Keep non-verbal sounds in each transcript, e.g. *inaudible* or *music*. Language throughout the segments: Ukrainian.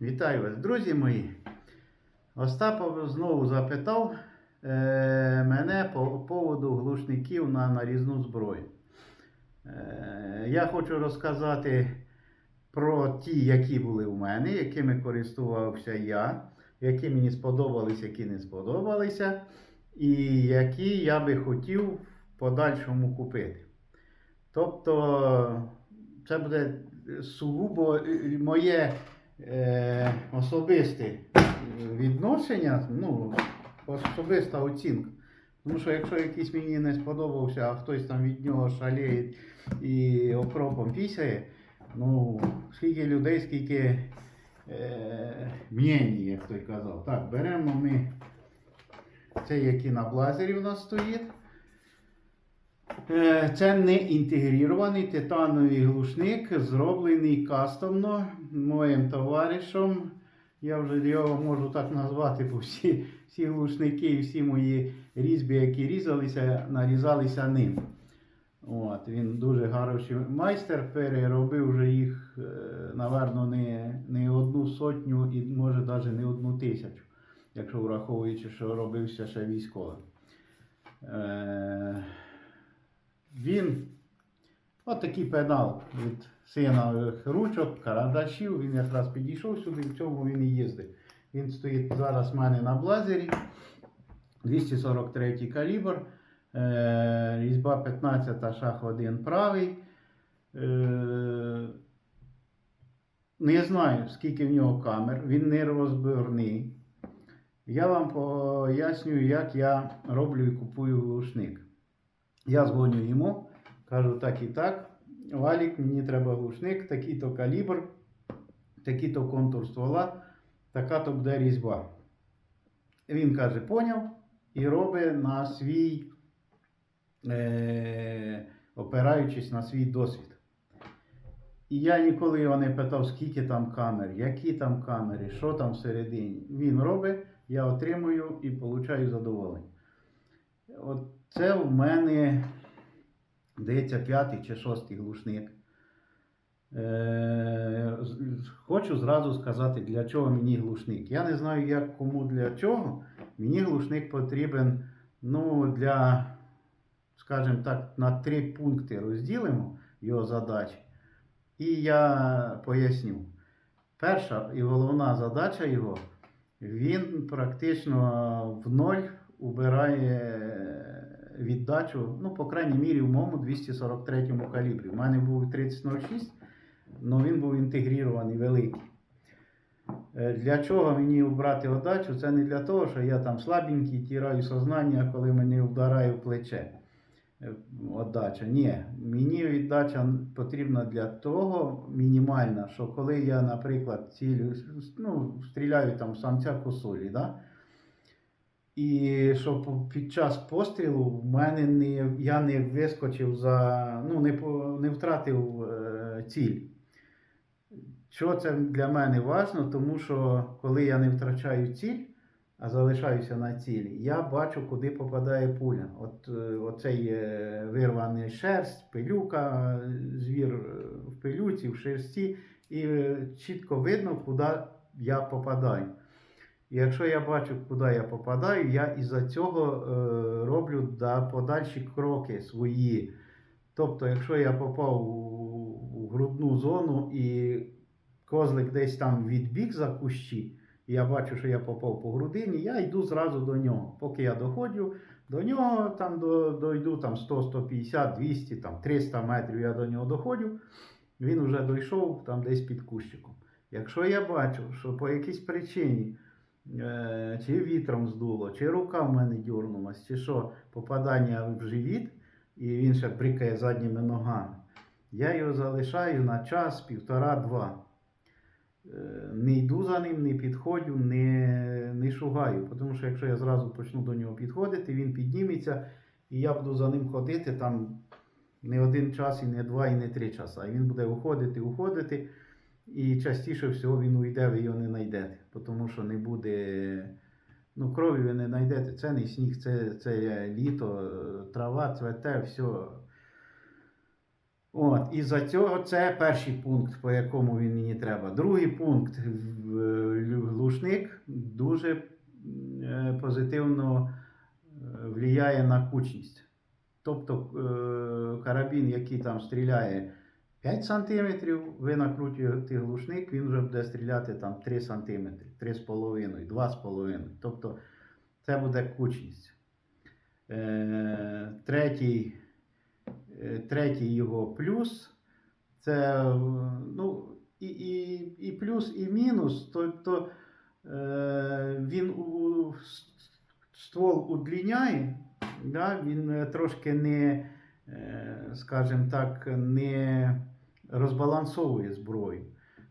Вітаю вас, друзі мої. Остапов знову запитав е, мене по поводу глушників на нарізну зброю. Е, я хочу розказати про ті, які були у мене, якими користувався я, які мені сподобались, які не сподобалися, і які я би хотів в подальшому купити. Тобто, це буде сугубо е, моє е, особисте відношення, ну, особиста оцінка. Тому що якщо якийсь мені не сподобався, а хтось там від нього шаліє і окропом пісяє, ну, скільки людей, скільки е, мнені, як той казав. Так, беремо ми цей, який на блазері у нас стоїть. Е, Це не інтегрований титановий глушник, зроблений кастомно моїм товаришем. Я вже його можу так назвати, бо всі, всі глушники і всі мої різьби, які різалися, нарізалися ним. От, він дуже хороший майстер, переробив вже їх, е, напевно, не, не одну сотню і може навіть не одну тисячу, якщо враховуючи, що робився ще військовим. Е, він от такий педал від синових ручок, карандашів. Він якраз підійшов сюди, в цьому він і їздить. Він стоїть зараз в мене на блазері. 243 калібр. Е, різьба 15 шах 1 правий. Е, не знаю, скільки в нього камер. Він не розбірний. Я вам пояснюю, як я роблю і купую глушник. Я дзвоню йому, кажу так і так. Валік, мені треба глушник, такий-то калібр, такий-то контур ствола, така-то буде різьба. Він каже, поняв, і робить на свій, е, опираючись на свій досвід. І я ніколи його не питав, скільки там камер, які там камери, що там всередині. Він робить, я отримую і получаю задоволення. От це в мене, здається, п'ятий чи шостий глушник. Е, хочу зразу сказати, для чого мені глушник. Я не знаю, як кому для чого. Мені глушник потрібен ну, для, скажімо так, на три пункти розділимо його задачі. І я поясню. Перша і головна задача його, він практично в ноль убирає віддачу, ну, по крайній мірі, в моєму 243 калібрі. У мене був 3006, але він був інтегрований великий. Е, Для чого мені обрати отдачу? Це не для того, що я там слабенький, тіраю сознання, коли мені вдарає в плече. Е, Отдача. Ні, мені віддача потрібна для того мінімальна, що коли я, наприклад, цілю, ну, стріляю там самця косулі, да? І щоб під час пострілу в мене не, я не вискочив за, ну, не, не втратив е, ціль. Що це для мене важливо, тому що коли я не втрачаю ціль, а залишаюся на цілі, я бачу, куди попадає пуля. От е, оцей е, вирваний шерсть, пилюка, звір е, в пилюці, в шерсті, і чітко видно, куди я попадаю. Якщо я бачу, куди я попадаю, я із-за цього е, роблю да, подальші кроки свої. Тобто, якщо я попав у, грудну зону і козлик десь там відбіг за кущі, і я бачу, що я попав по грудині, я йду зразу до нього. Поки я доходжу до нього, там до, дойду там 100, 150, 200, там 300 метрів я до нього доходжу, він вже дійшов там десь під кущиком. Якщо я бачу, що по якійсь причині чи вітром здуло, чи рука в мене дьорнулась, чи що, попадання в живіт, і він ще брикає задніми ногами, я його залишаю на час, півтора-два. Е, Не йду за ним, не підходжу, не, не шугаю. Тому що якщо я зразу почну до нього підходити, він підніметься, і я буду за ним ходити там не один час, і не два, і не три часа. І він буде уходити, уходити. І частіше всього він уйде, ви його не знайдете. Тому що не буде. Ну, крові ви не знайдете. Це не сніг, це, це літо, трава, цвете, все. От, і за цього це перший пункт, по якому він мені треба. Другий пункт глушник дуже е, позитивно е, впливає на кучність. Тобто е, карабін, який там стріляє 5 см, ви накрутюєте глушник, він вже буде стріляти там 3 см, 3,5, 2,5. Тобто це буде кучність. Е, третій, е, третій його плюс це ну, і, і, і плюс, і мінус. Тобто е, він у, ствол удліняє, да, він трошки не, е, скажімо так, не розбалансовує зброю.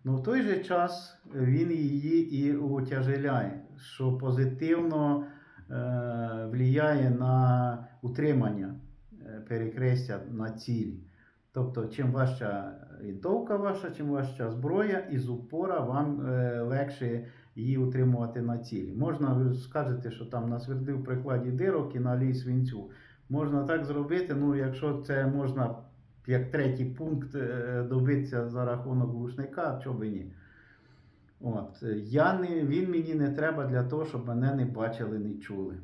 Ну, в той же час він її і утяжеляє, що позитивно е, влияє на утримання е, перекрестя на цілі. Тобто, чим важча вінтовка ваша, чим важча зброя, із упора вам е, легше її утримувати на цілі. Можна, ви скажете, що там насвердив в прикладі дирок і налій свинцю. Можна так зробити, ну якщо це можна як третій пункт е, добитися за рахунок глушника, чого би ні. От, е, я не, він мені не треба для того, щоб мене не бачили, не чули.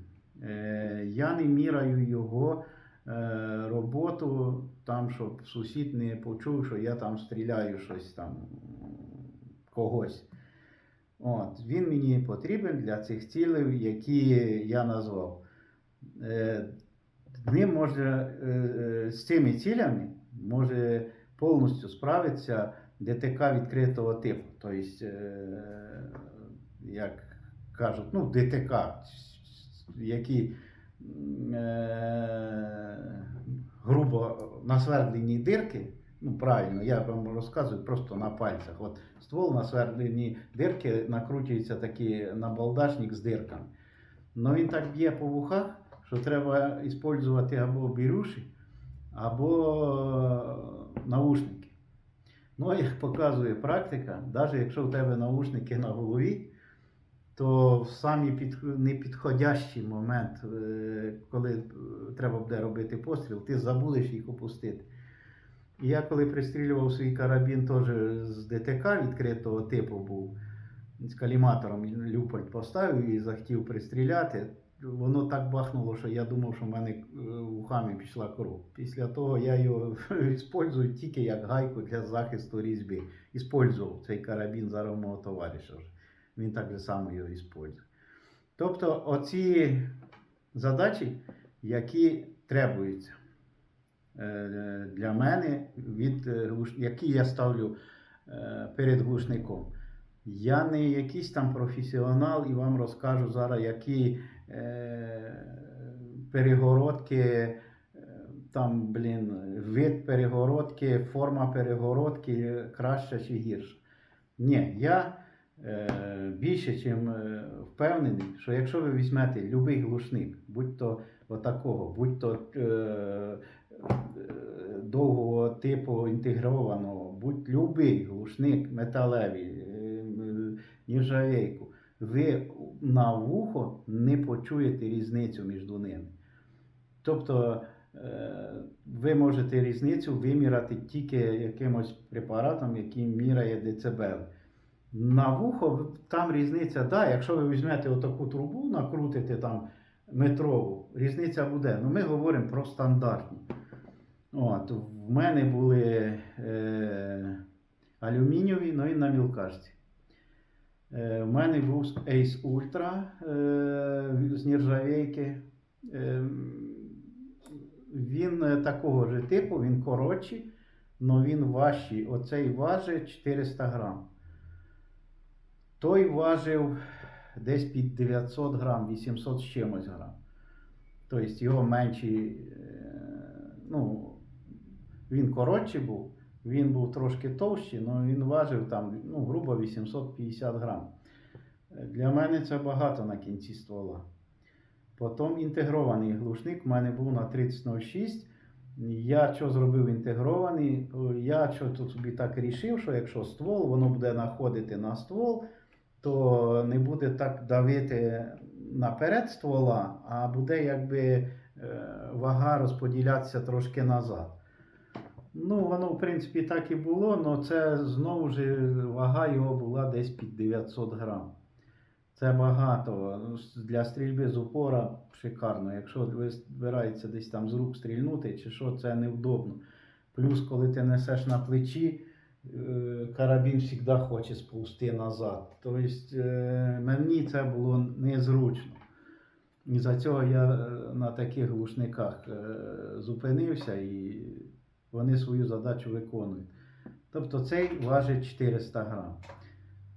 Е, я не міряю його е, роботу, там, щоб сусід не почув, що я там стріляю щось там когось. От, він мені потрібен для цих цілей, які я назвав. Е, ним може, е, е, з цими цілями може повністю справитися ДТК відкритого типу. Тобто, е, як кажуть, ну, ДТК, які е, грубо насвердлені дирки. Ну, правильно, я вам розказую просто на пальцях. От ствол насвердлені дирки накручується такий набалдашник з дирками. Ну він так б'є по вухах, що треба використовувати або бірюші, або наушники. Ну, як показує практика, навіть якщо в тебе наушники на голові, то в самий під, непідходящий момент, е, коли е, треба буде робити постріл, ти забудеш їх опустити. І я коли пристрілював свій карабін теж з ДТК відкритого типу був, з каліматором Люпольд поставив і захотів пристріляти. Воно так бахнуло, що я думав, що в мене е, вухами пішла кров. Після того я його *laughs* використовую тільки як гайку для захисту різьби. Іспользував цей карабін зараз мого товариша. Він так же само його використовує. Тобто, оці задачі, які требуються е, для мене, від, е, які я ставлю перед глушником. Я не якийсь там професіонал і вам розкажу зараз, які перегородки, е, там, блін, вид перегородки, форма перегородки краща чи гірша. Ні, я е, більше е, впевнений, що якщо ви візьмете будь-який глушник, будь то отакого, будь то е, е, довгого типу інтегрованого, будь любий глушник металевий, е, нержавейку, ви на вухо не почуєте різницю між ними. Тобто е, ви можете різницю виміряти тільки якимось препаратом, який міряє децибели. На вухо там різниця, да, якщо ви візьмете отаку трубу, накрутите там метрову, різниця буде. Ну ми говоримо про стандартні. От, в мене були е, алюмінієві, ну і на мілкашці. Е, в мене був Ace Ultra е, з нержавейки. Е, він е, такого ж типу, він коротший, але він важчий. Оцей важить 400 грам. Той важив десь під 900 грам, 800 з чимось грам. Тобто його менший, е, ну, він коротший був, він був трошки товщий, але він важив там, ну, грубо 850 грам. Для мене це багато на кінці ствола. Потім інтегрований глушник в мене був на 3006. Я що зробив інтегрований? Я що тут собі так рішив, що якщо ствол, воно буде находити на ствол, то не буде так давити наперед ствола, а буде якби е, вага розподілятися трошки назад. Ну, воно, в принципі, так і було, але це знову ж вага його була десь під 900 грам. Це багато. Ну, Для стрільби з упора шикарно. Якщо ви збираєтеся десь там з рук стрільнути, чи що, це невдобно. Плюс, коли ти несеш на плечі, е, карабін завжди хоче сповзти назад. Тобто е, мені це було незручно. І за цього я е, на таких глушниках зупинився і вони свою задачу виконують. Тобто цей важить 400 грам.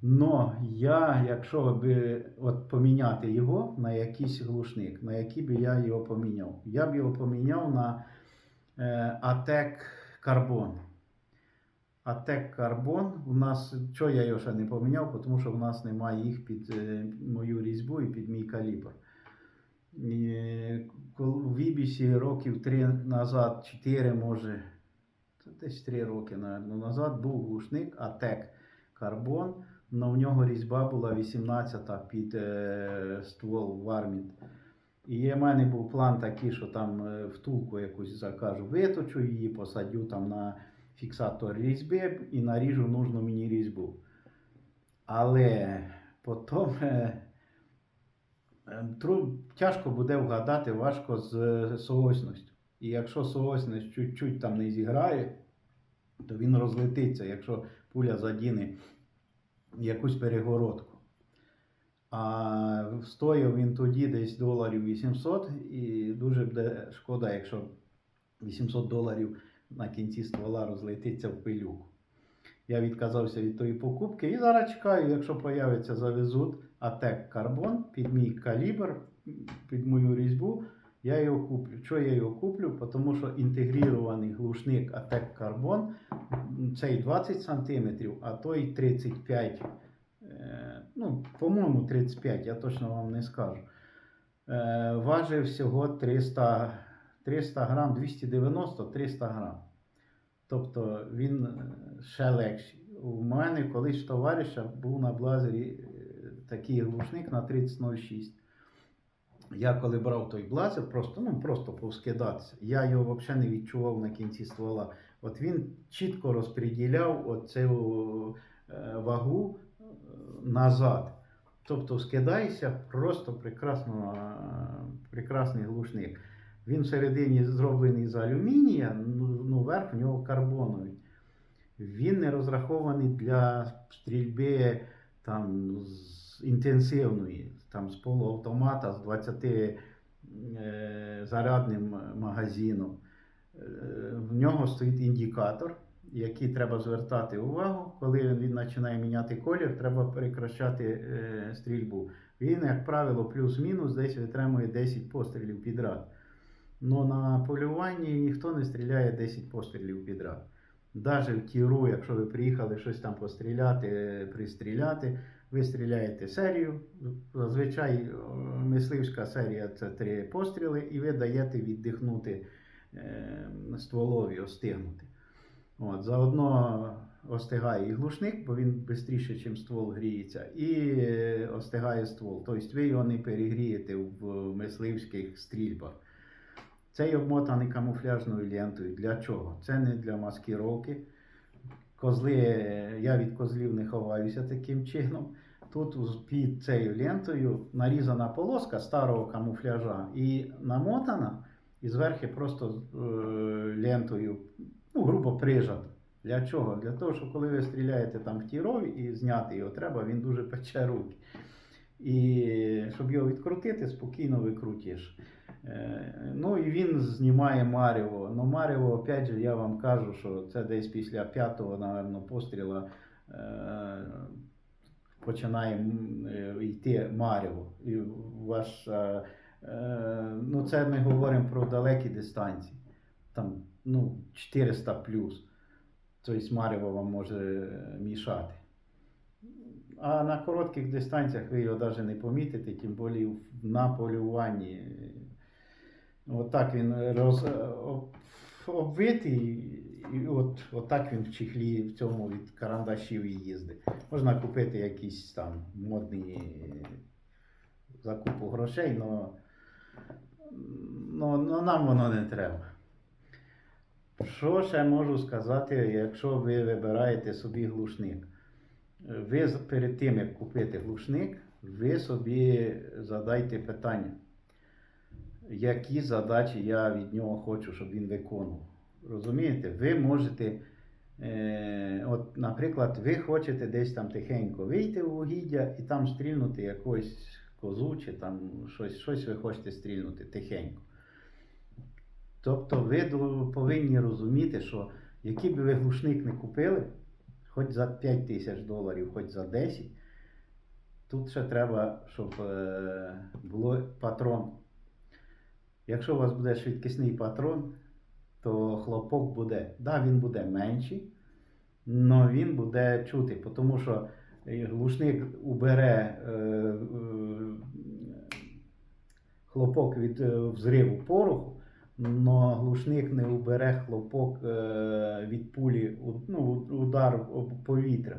Но я, якщо би от поміняти його на якийсь глушник, на який би я його поміняв? Я б його поміняв на е, ATEC Carbon. ATEC Carbon, у нас, що я його ще не поміняв, тому що в нас немає їх під е, мою різьбу і під мій калібр. Е, в Ібісі років 3 назад, 4 може, десь 3 роки наверно, назад був глушник ATEC Carbon, але в нього різьба була 18 під е, ствол Вармінт. І в мене був план такий, що там е, втулку якусь закажу, виточу її, посадю там на фіксатор різьби і наріжу нужну мені різьбу. Але потім е, е, тяжко буде вгадати, важко з е, соосністю. І якщо соосність чуть-чуть там не зіграє, то він розлетиться, якщо пуля задіне якусь перегородку. А стоїв він тоді десь доларів 800, і дуже буде шкода, якщо 800 доларів на кінці ствола розлетиться в пилюку. Я відказався від тої покупки і зараз чекаю, якщо появиться, завезуть ATEC Carbon під мій калібр, під мою різьбу, я його куплю. Що я його куплю? Тому що інтегрований глушник Carbon, м, цей 20 см, а той 35 Е, ну, по-моєму, 35, я точно вам не скажу. Е, важив всього 300, 300 грам, 290-300 грам. Тобто він е, ще легший. У мене колись товариша був на блазері такий глушник на 3006. Я коли брав той блазер, просто, ну, просто повскидатися, я його взагалі не відчував на кінці ствола. От він чітко розподіляв оцю е, вагу е, назад. Тобто скидаєшся просто прекрасно, е, прекрасний глушник. Він всередині зроблений з алюмінія, ну, ну верх в нього карбоновий. Він не розрахований для стрільби там, з інтенсивної, там, з полуавтомата, з 20 е, зарядним магазином. Е, в нього стоїть індикатор, який треба звертати увагу. Коли він, починає міняти колір, треба перекращати е, стрільбу. Він, як правило, плюс-мінус десь витримує 10 пострілів підряд. Но на полюванні ніхто не стріляє 10 пострілів підряд. Навіть в тіру, якщо ви приїхали щось там постріляти, е, пристріляти, ви стріляєте серію. Зазвичай е, мисливська серія це три постріли, і ви даєте віддихнути е, стволові, остигнути. От, заодно остигає і глушник, бо він швидше, ніж ствол гріється, і е, остигає ствол. Тобто ви його не перегрієте в мисливських стрільбах. Цей обмотаний камуфляжною лентою. Для чого? Це не для маскировки. Козли, я від козлів не ховаюся таким чином. Тут під цією лентою нарізана полоска старого камуфляжа і намотана, і зверху просто е, лентою, ну, грубо прижата. Для чого? Для того, що коли ви стріляєте там в тірові і зняти його треба, він дуже пече руки. І щоб його відкрутити, спокійно викрутиш. Е, Ну і він знімає Маріво. Ну Маріво, опять же, я вам кажу, що це десь після п'ятого, напевно, постріла е, починає е, йти Маріво. І ваш, е, е, ну це ми говоримо про далекі дистанції. Там ну, 400 плюс. Тобто Маріво вам може мішати. А на коротких дистанціях ви його навіть не помітите, тим більше на полюванні. Отак він роз, обвитий, і от, отак він в чехлі в цьому від карандашів і їздить. Можна купити якийсь там модний закупу грошей, але но, но нам воно не треба. Що ще можу сказати, якщо ви вибираєте собі глушник? Ви перед тим, як купити глушник, ви собі задайте питання, які задачі я від нього хочу, щоб він виконував. Розумієте, ви можете, е, от, наприклад, ви хочете десь там тихенько вийти в угіддя і там стрільнути якусь козу, чи там щось, щось ви хочете стрільнути тихенько. Тобто ви повинні розуміти, що який би ви глушник не купили, хоч за 5 тисяч доларів, хоч за 10, тут ще треба, щоб е, було патрон. Якщо у вас буде швидкісний патрон, то хлопок буде, да, він буде менший, але він буде чути, тому що е, глушник убере е, е, хлопок від е, взриву пороху, але глушник не убере хлопок е, від пулі, ну, удар повітря.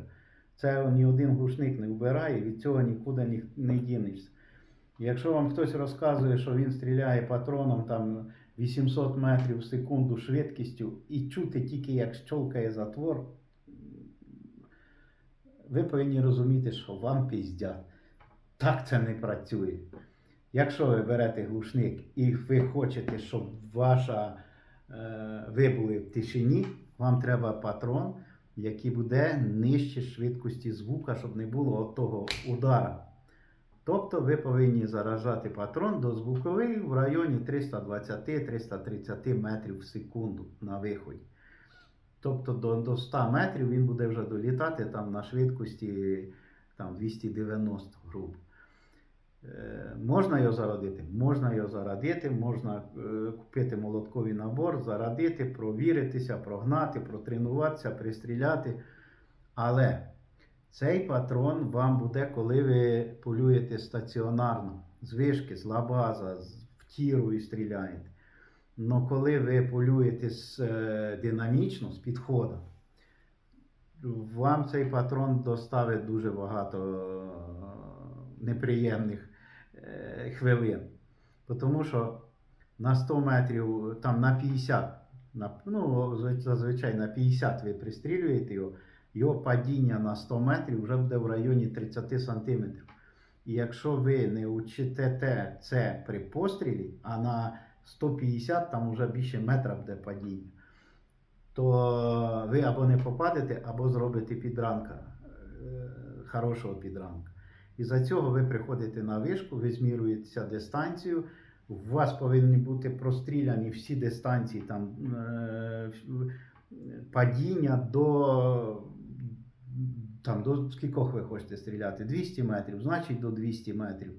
Це ні один глушник не вбирає, від цього нікуди ні- не дінешся. Якщо вам хтось розказує, що він стріляє патроном там 800 метрів в секунду швидкістю і чути тільки як щолкає затвор, ви повинні розуміти, що вам піздять. Так це не працює. Якщо ви берете глушник і ви хочете, щоб ваша, е, ви були в тишині, вам треба патрон, який буде нижче швидкості звука, щоб не було того удара. Тобто ви повинні заражати патрон до звуковий в районі 320-330 метрів в секунду на виході. Тобто до, до 100 метрів він буде вже долітати там на швидкості там, 290 грубо. Е, Можна його зарадити? Можна його зарадити, можна е, купити молотковий набор, зарадити, провіритися, прогнати, протренуватися, пристріляти. Але цей патрон вам буде, коли ви полюєте стаціонарно, з вишки, з лабаза, в тіру і стріляєте. Но коли ви полюєте з, е, динамічно, з підходом, вам цей патрон доставить дуже багато е, неприємних е, хвилин. Тому що на 100 метрів, там на 50, на, ну, зазвичай на 50 ви пристрілюєте його, його падіння на 100 метрів вже буде в районі 30 сантиметрів. І якщо ви не учите це при пострілі, а на 150 там вже більше метра буде падіння, то ви або не попадете, або зробите підранка, е, хорошого підранка. І за цього ви приходите на вишку, ви змірюєтеся дистанцію. У вас повинні бути простріляні всі дистанції, там е, падіння до, там, до скількох ви хочете стріляти? 200 метрів, значить до 200 метрів.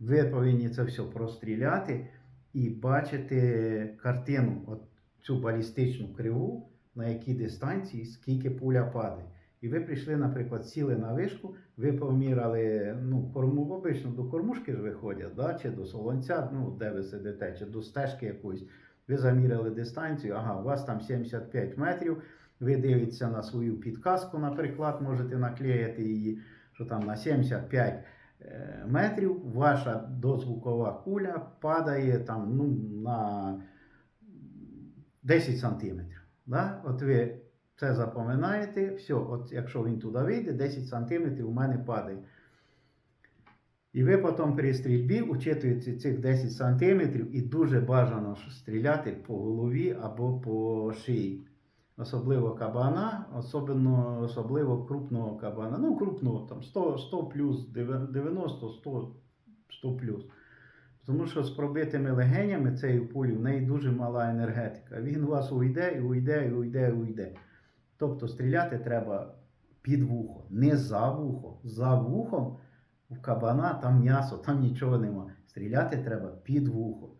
Ви повинні це все простріляти і бачити картину, от цю балістичну криву, на якій дистанції, скільки пуля падає. І ви прийшли, наприклад, сіли на вишку, ви поміряли, ну, корму, обично до кормушки ж виходять, да, чи до солонця, ну, де ви сидите, чи до стежки якоїсь. Ви заміряли дистанцію, ага, у вас там 75 метрів, ви дивитеся на свою підказку, наприклад, можете наклеїти її, що там на 75 е, метрів ваша дозвукова куля падає там, ну, на 10 сантиметрів. Да? От ви це запоминаєте, все, от якщо він туди вийде, 10 сантиметрів у мене падає. І ви потім при стрільбі учитуєте цих 10 сантиметрів і дуже бажано стріляти по голові або по шиї. Особливо кабана, особливо, особливо крупного кабана. Ну, крупного там 100, 100 плюс, 90, 100, 100 плюс. Тому що з пробитими легенями цієї пулі в неї дуже мала енергетика. Він у вас уйде, і уйде, і уйде, і уйде. Тобто стріляти треба під вухо, не за вухо. За вухом у кабана там м'ясо, там нічого нема. Стріляти треба під вухо.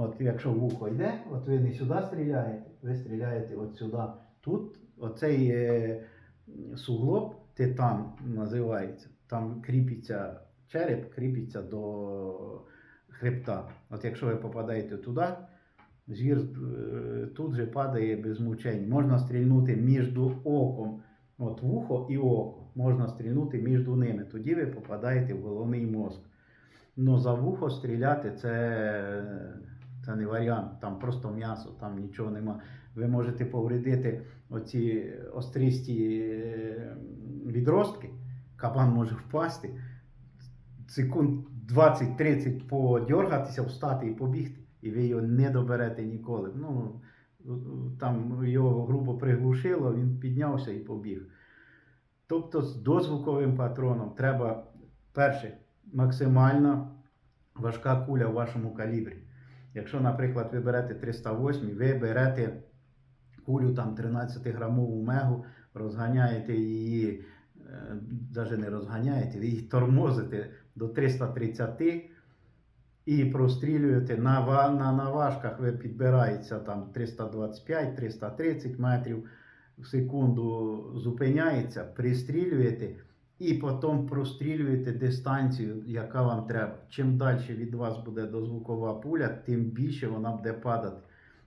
От якщо вухо йде, от ви не сюди стріляєте, ви стріляєте от сюди. Тут оцей е, суглоб, титан називається, там кріпиться череп, кріпиться до хребта. От якщо ви попадаєте туди, звір е, тут же падає без мучень. Можна стрільнути між оком, от вухо і око. Можна стрільнути між ними. Тоді ви попадаєте в головний мозк. Ну за вухо стріляти це, це не варіант. Там просто м'ясо, там нічого нема. ви можете повредити оці острісті е, відростки, кабан може впасти, секунд 20-30 подьоргатися, встати і побігти, і ви його не доберете ніколи. Ну, там його грубо приглушило, він піднявся і побіг. Тобто з дозвуковим патроном треба перше максимально важка куля в вашому калібрі. Якщо, наприклад, ви берете 308, ви берете кулю там 13-грамову мегу, розганяєте її, навіть не розганяєте, ви її тормозите до 330 і прострілюєте. На, на наважках, ви підбирається там 325-330 метрів в секунду зупиняється, пристрілюєте і потім прострілюєте дистанцію, яка вам треба. Чим далі від вас буде дозвукова пуля, тим більше вона буде падати.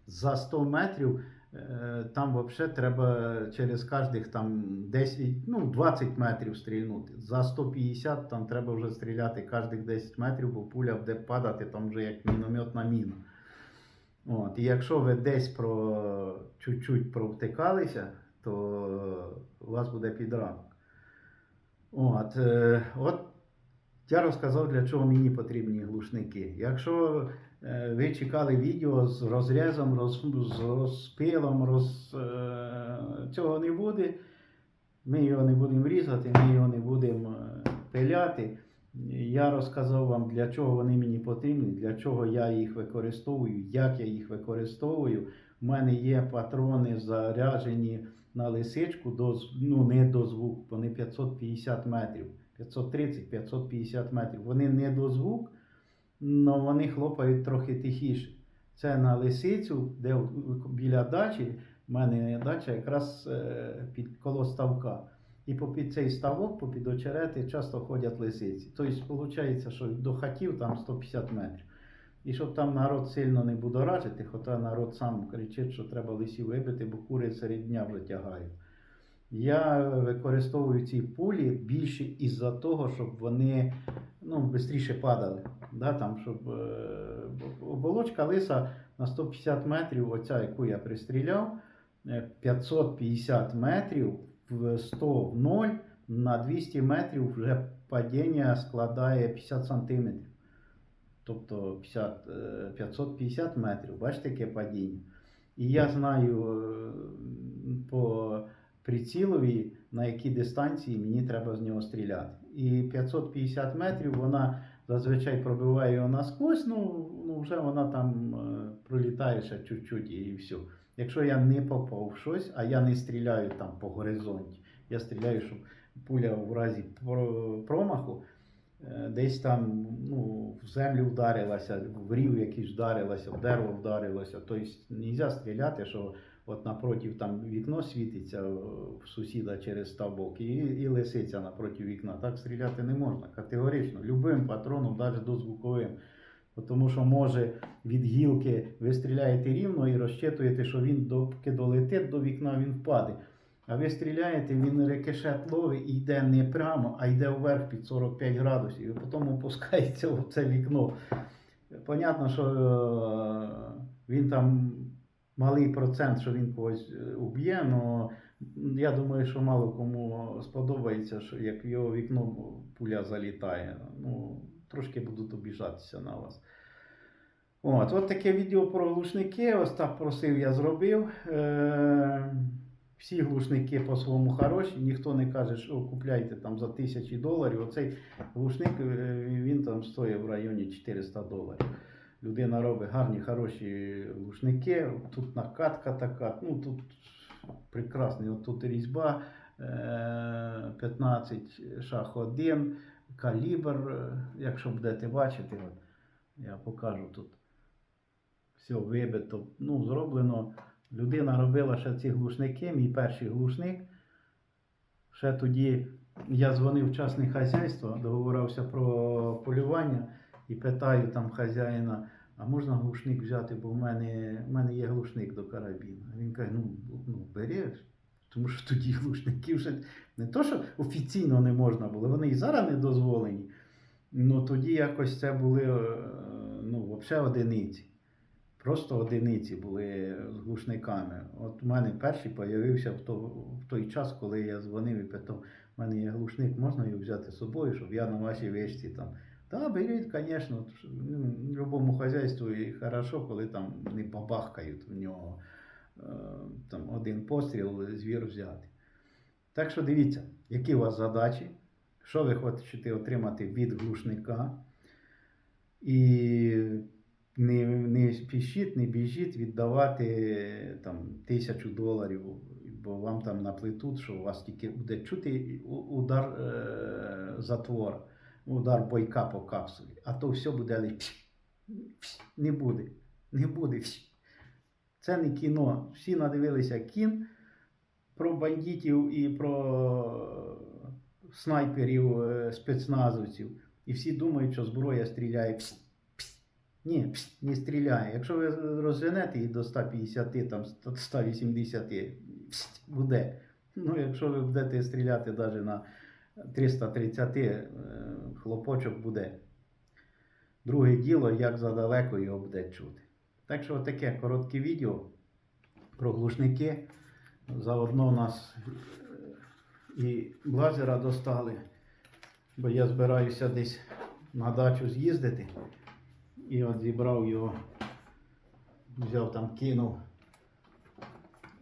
За 100 метрів е, там взагалі треба через кожних там 10, ну, 20 метрів стрільнути. За 150 там треба вже стріляти кожних 10 метрів, бо пуля буде падати там вже як мінометна міна. От, і якщо ви десь про чуть-чуть провтикалися, то у вас буде підранок. От, е, от я розказав, для чого мені потрібні глушники. Якщо е, ви чекали відео з розрізом, роз, з розпилом, роз, е, цього не буде. Ми його не будемо різати, ми його не будемо пиляти. Я розказав вам, для чого вони мені потрібні, для чого я їх використовую, як я їх використовую. У мене є патрони заряджені на лисичку, до, ну не до звук, вони 550 метрів, 530-550 метрів. Вони не до звук, але вони хлопають трохи тихіше. Це на лисицю, де біля дачі, в мене дача якраз е, під коло ставка. І попід цей ставок, попід очерети часто ходять лисиці. Тобто, виходить, що до хатів там 150 метрів. І щоб там народ сильно не будоражити, хоча народ сам кричить, що треба лисів вибити, бо кури серед дня вже тягають. Я використовую ці пулі більше із-за того, щоб вони ну, швидше падали. Да, там, щоб, е, оболочка лиса на 150 метрів, оця, яку я пристріляв, е, 550 метрів в 100 в 0 на 200 метрів вже падіння складає 50 сантиметрів. Тобто 50, е, 550 метрів, бачите, яке падіння. І я знаю е, по прицілові, на які дистанції мені треба з нього стріляти. І 550 метрів вона зазвичай пробиває його насквозь, ну, ну вже вона там е, пролітає ще чуть-чуть і все. Якщо я не попав в щось, а я не стріляю там по горизонті, я стріляю, щоб пуля в разі промаху е, десь там ну, в землю вдарилася, в рів якийсь вдарилася, в дерево вдарилося. Тобто не можна стріляти, що от напротив там вікно світиться е, в сусіда через ставок і, і лисиця напроти вікна. Так стріляти не можна категорично. Любим патроном, навіть дозвуковим. Тому що може від гілки ви стріляєте рівно і розчитуєте, що він доки долетить до вікна, він впаде. А ви стріляєте, він рикошет ловить і йде не прямо, а йде вверх під 45 градусів. І потім опускається в це вікно. Понятно, що е, він там малий процент, що він когось е, уб'є, але я думаю, що мало кому сподобається, що як в його вікно пуля залітає. Ну, трошки будуть обіжатися на вас. От, от таке відео про глушники. Остап просив, я зробив. Е, всі глушники по-своєму хороші. Ніхто не каже, що купляйте там за тисячі доларів. Оцей глушник е, він там стоїть в районі 400 доларів. Людина робить гарні, хороші глушники. Тут накатка така. Ну тут прекрасний. Тут різьба е, 15 шах 1, калібр. е, Якщо будете бачити, я покажу тут. Все вибито. Ну, зроблено. Людина робила ще ці глушники, мій перший глушник. Ще тоді я дзвонив в частне хазяйство, договорився про полювання і питаю там хазяїна, а можна глушник взяти, бо в мене, в мене є глушник до карабіна. Він каже, ну, ну бери, тому що тоді глушники вже не то, що офіційно не можна було, вони і зараз не дозволені. Ну тоді якось це були е, ну, взагалі одиниці. Просто одиниці були з глушниками. От у мене перший з'явився в, то, в той час, коли я дзвонив і питав, у мене є глушник, можна його взяти з собою, щоб я на вашій вишці там. Та беріть, звісно, ну, любому хазяйству і хорошо, коли там не бабахкають в нього е, там один постріл, звір взяти. Так що дивіться, які у вас задачі, що ви хочете отримати від глушника. І не, не спішіть, не біжіть віддавати там, тисячу доларів, бо вам там наплетуть, що у вас тільки буде чути удар е, затвора, удар бойка по капсулі, а то все буде летіти. Не буде. Не буде. Це не кіно. Всі надивилися кін про бандитів і про снайперів, е, спецназовців. І всі думають, що зброя стріляє. Ні, не стріляє. Якщо ви розженете її до 150, там, 180, пс, буде. Ну, якщо ви будете стріляти навіть на 330, е, хлопочок буде. Друге діло, як задалеко його буде чути. Так що таке коротке відео про глушники. Заодно нас е, і блазера достали, бо я збираюся десь на дачу з'їздити. І от зібрав його, взяв там, кинув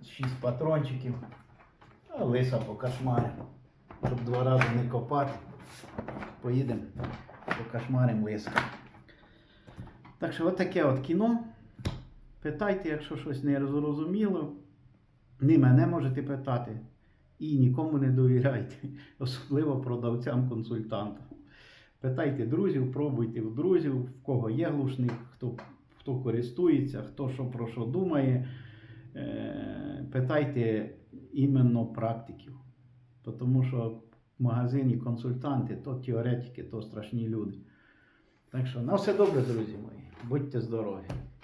6 патрончиків, а лиса по кошмарі, щоб два рази не копати. Поїдемо по кошмарим лиса. Так що от таке от кіно. Питайте, якщо щось не зрозуміло. Не мене можете питати. І нікому не довіряйте, особливо продавцям-консультантам. Питайте друзів, пробуйте в друзів, в кого є глушник, хто, хто користується, хто що про що думає. Е, Питайте іменно практиків. Тому що в магазині консультанти то теоретики, то страшні люди. Так що на все добре, друзі мої. Будьте здорові!